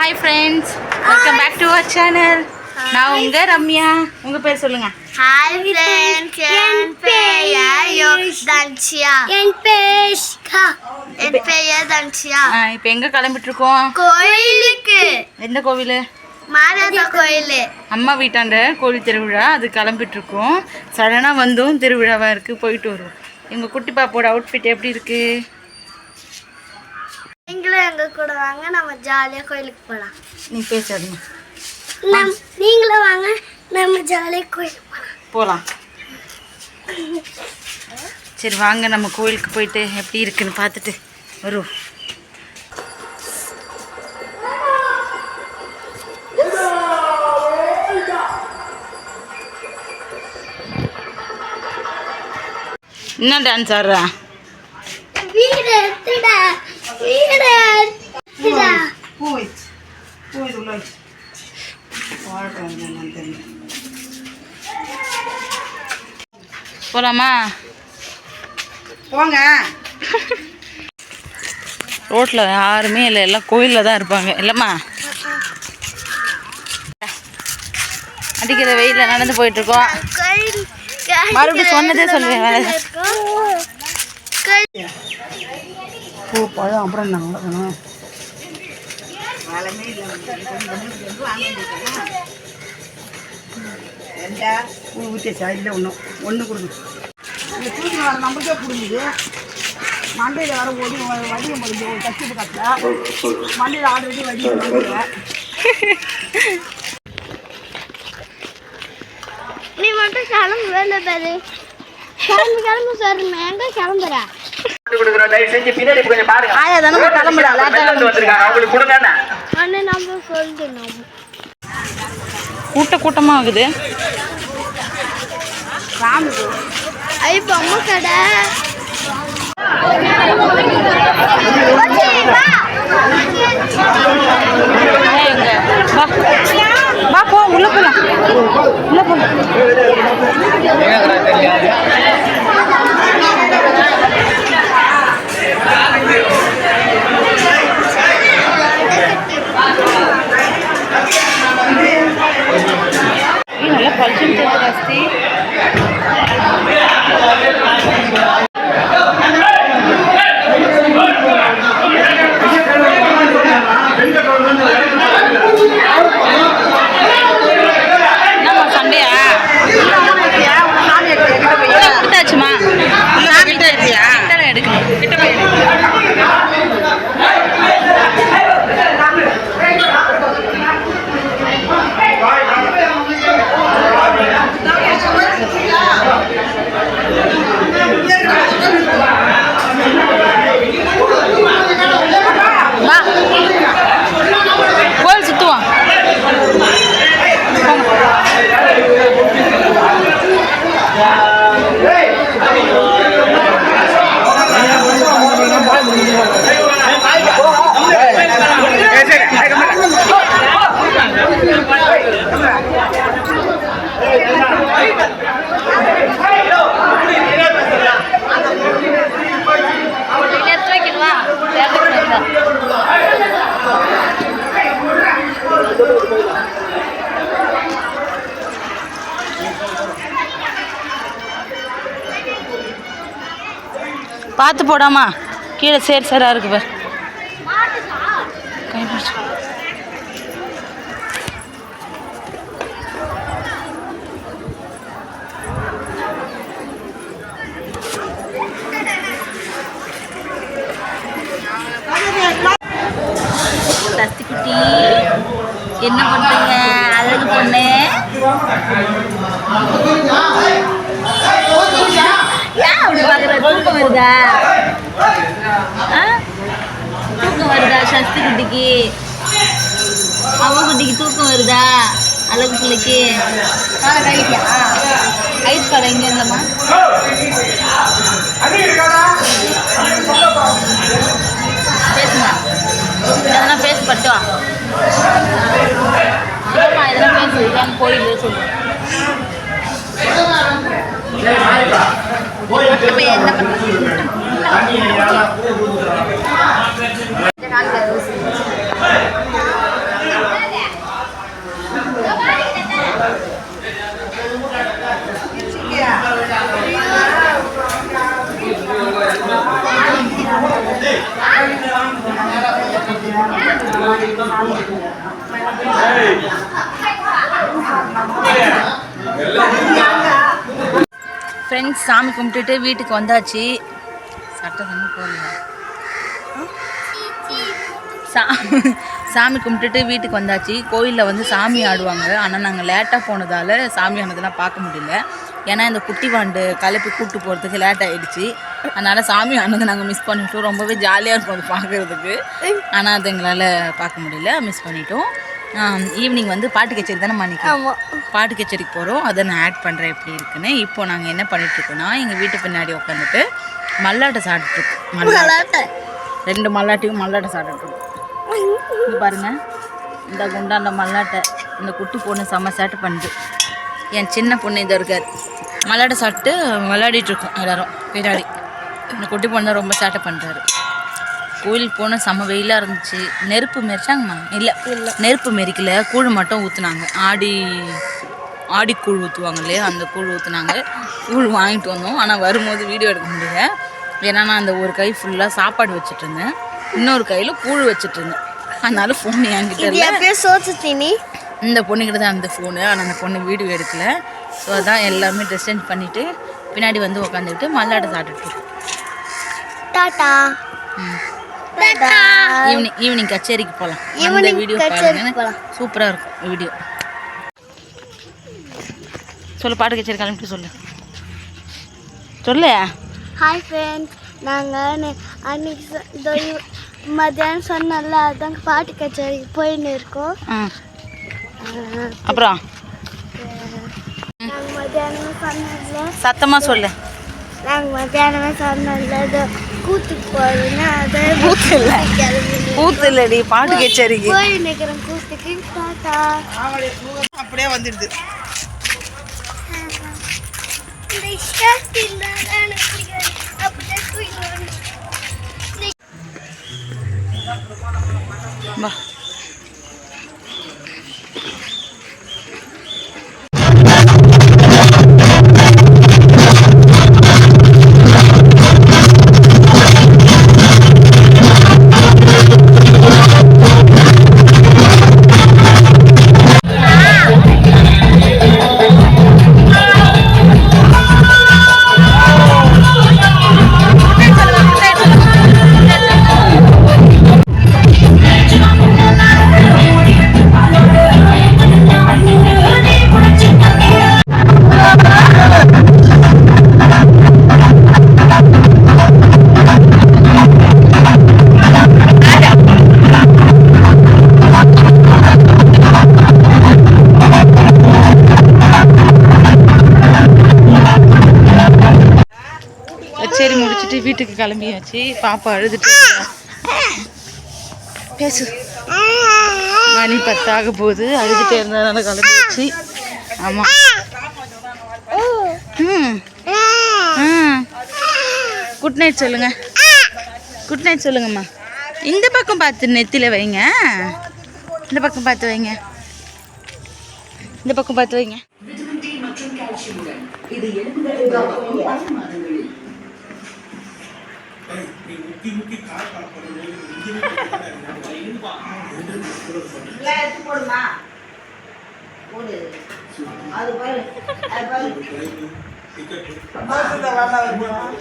Hi friends welcome back to our channel நான் உங்க ரம்யா. உங்க பேர் சொல்லுங்க. ஹாய் ஃப்ரெண்ட்ஸ் என் பெயர் தன்ஷியா. என் பேஷ்கா என் பெயர் தன்ஷியா. இப்போ எங்க கிளம்பிட்டு இருக்கோம் கோயிலுக்கு. எந்த கோவில்? மாதாதா கோயில். அம்மா வீட்டாண்ட கோவில் திருவிழா. அது கிளம்பிட்டு இருக்கோம் சடனாக வந்தும் திருவிழாவாக இருக்குது போயிட்டு வருவோம். எங்கள் குட்டி பாப்போட அவுட்ஃபிட் எப்படி இருக்கு? நீங்களும் எங்க கூட வாங்க நம்ம ஜாலியா கோயிலுக்கு போலாம். நீ பேசாதுங்க நம் நீங்களும் வாங்க நம்ம ஜாலியாக கோயிலுக்கு போகலாம் போகலாம் சரி வாங்க நம்ம கோயிலுக்கு போயிட்டு எப்படி இருக்குன்னு பார்த்துட்டு வருவோம். என்ன டான்ஸ் ஆடுறா? வீடு போலாமா? போங்க. ரோட்டில் யாருமே இல்லை எல்லாம் கோயிலில் தான் இருப்பாங்க. இல்லைம்மா? அடிக்கிற வெயிலில் நடந்து போயிட்டு இருக்கோம் கோயில் மறுபடியும் சொன்னதே சொல்லுவேன் வேலை பூ பழம் அப்புறம் என்ன? வளர்க்கணும் பூ ஊற்றிச்சா இல்லை ஒன்றும் ஒன்று கொடுங்க. இந்த தூக்கி வர நம்மளுக்கே கொடுங்குது மண்டையில் வர ஓடி வடிவம் முடிஞ்சு ஒரு கட்சி கட்டல. மண்டையில் ஆல்ரெடி முடியல நீ மட்டும் கிளம்பு வேலை பாரு. கிளம்பு கிளம்பு சார். நான் எங்க கிளம்புறேன் ஆயா தானே கிளம்புடா அவங்களுக்கு கொடுங்க கூட்ட கூட்டமாக ஆகுது ஐ பொம்மை கடை. வா. போ உள்ள assim. பார்த்து போடாமா. கீழே சேர் சேராக இருக்கு பார். கைப்பிடிச்சு குட்டி என்ன பண்ணுறீங்க அழகு பொண்ணு. வருதா? தூக்கம் வருதா சஸ்தி குட்டிக்கு அவ குட்டிக்கு தூக்கம் வருதா அழகு பிள்ளைக்கு ஐஸ் கடை எங்கே இருந்தம்மா பேசுமா எதனா பேசு பட்டா இல்லைம்மா எதனா பேசு இதான் கோயில் சொல்லு இப்போ என்ன பண்ணுறது ஃப்ரெண்ட்ஸ் சாமி கும்பிட்டுட்டு வீட்டுக்கு வந்தாச்சு. சட்டை போகல போடல. சா சாமி கும்பிட்டுட்டு வீட்டுக்கு வந்தாச்சு. கோயிலில் வந்து சாமி ஆடுவாங்க. ஆனால் நாங்கள் லேட்டாக போனதால் சாமி ஆனதெல்லாம் பார்க்க முடியல. ஏன்னா இந்த குட்டி வாண்டு கலப்பி கூட்டு போகிறதுக்கு லேட் ஆகிடுச்சு அதனால் சாமி ஆனதை நாங்கள் மிஸ் பண்ணிட்டோம். ரொம்பவே ஜாலியாக இருக்கும் அது பார்க்குறதுக்கு. ஆனால் அது எங்களால் பார்க்க முடியல. மிஸ் பண்ணிட்டோம். ஈவினிங் வந்து பாட்டு கச்சேரி தானே மணிக்கு பாட்டு கச்சேரிக்கு போகிறோம் அதை நான் ஆட் பண்ணுறேன் எப்படி இருக்குன்னு. இப்போ நாங்கள் என்ன பண்ணிகிட்ருக்கோன்னா எங்கள் வீட்டு பின்னாடி உட்காந்துட்டு மல்லாட்டை சாப்பிட்டுருக்கோம் மல்லாட்டை. ரெண்டு மல்லாட்டையும் மல்லாட்டை சாப்பிட்டுருக்கோம் இது பாருங்க. இந்த குண்டாண்ட மல்லாட்டை இந்த குட்டி பொண்ணு செம்ம சேட்டை பண்ணுது. என் சின்ன பொண்ணு இதை இருக்கார். மல்லாட்டை சாப்பிட்டு விளையாடிட்டு இருக்கோம் எல்லாரும். பின்னாடி. இந்த குட்டி பொண்ணு தான் ரொம்ப சேட்டை பண்ணுறாரு கோயிலுக்கு போனால் செம்ம வெயிலாக இருந்துச்சு. நெருப்பு மெரிச்சாங்கம்மா? இல்லை நெருப்பு மெரிக்கல. கூழ் மட்டும் ஊற்றுனாங்க ஆடி ஆடி கூழ் ஊற்றுவாங்க இல்லையா? அந்த கூழ் ஊற்றுனாங்க கூழ் வாங்கிட்டு வந்தோம். ஆனால் வரும்போது வீடியோ எடுக்க முடியல. ஏன்னா நான் அந்த ஒரு கை ஃபுல்லாக சாப்பாடு வச்சுட்டு இருந்தேன் இன்னொரு கையில் கூழ் வச்சுட்டு இருந்தேன் அதனால ஃபோன் என்கிட்ட எப்பயோ சோத்து தீனி? இந்த பொண்ணுக்கிட்ட தான் அந்த ஃபோனு ஆனால் அந்த பொண்ணு வீடியோ எடுக்கல. ஸோ அதான் எல்லாமே ட்ரெஸ் சேஞ்ச் பண்ணிவிட்டு பின்னாடி வந்து உட்காந்துக்கிட்டு மல்லாட்டை சாப்பிட்டுட்டு இருக்கோம் டாடா ம். ஈவினிங் ஈவினிங் கச்சேரிக்கு போகலாம் Evening வீடியோ கச்சேரிக்கு பாருங்க. சூப்பராக இருக்கும் வீடியோ சொல்லு பாட்டு கச்சேரி கிளம்பிட்டு சொல்லு. சொல்லு ஹாய் ஃப்ரெண்ட் நாங்கள் அன்னைக்கு மத்தியானம் சொன்னல அதான் பாட்டு கச்சேரிக்கு போயின்னு இருக்கோம். அப்புறம்? மத்தியானமே சொன்னல சத்தமாக சொல்லு. நாங்கள் மத்தியானமே சொன்னல கூத்து இல்லை. கிளம்பி கூத்து இல்லடி பாட்டு கச்சேரிக்கு. அப்படியே வந்துடுது. வா. வீட்டுக்கு கிளம்பியாச்சு. பாப்பா அழுதுட்டு பேசு. மணி பத்தாக போகுது. அழுதுட்டே இருந்ததுனால கிளம்பியாச்சு. ஆமாம் ம். குட் நைட் சொல்லுங்க. குட் நைட் சொல்லுங்கம்மா. இந்த பக்கம் பார்த்து நெத்தியில் வைங்க. இந்த பக்கம் பார்த்து வைங்க. இந்த பக்கம் பார்த்து வைங்க. இல்லை எடுத்து போடுமா? போடு. அது பாரு அது பாரு. பஸ்ஸில் வரலாம்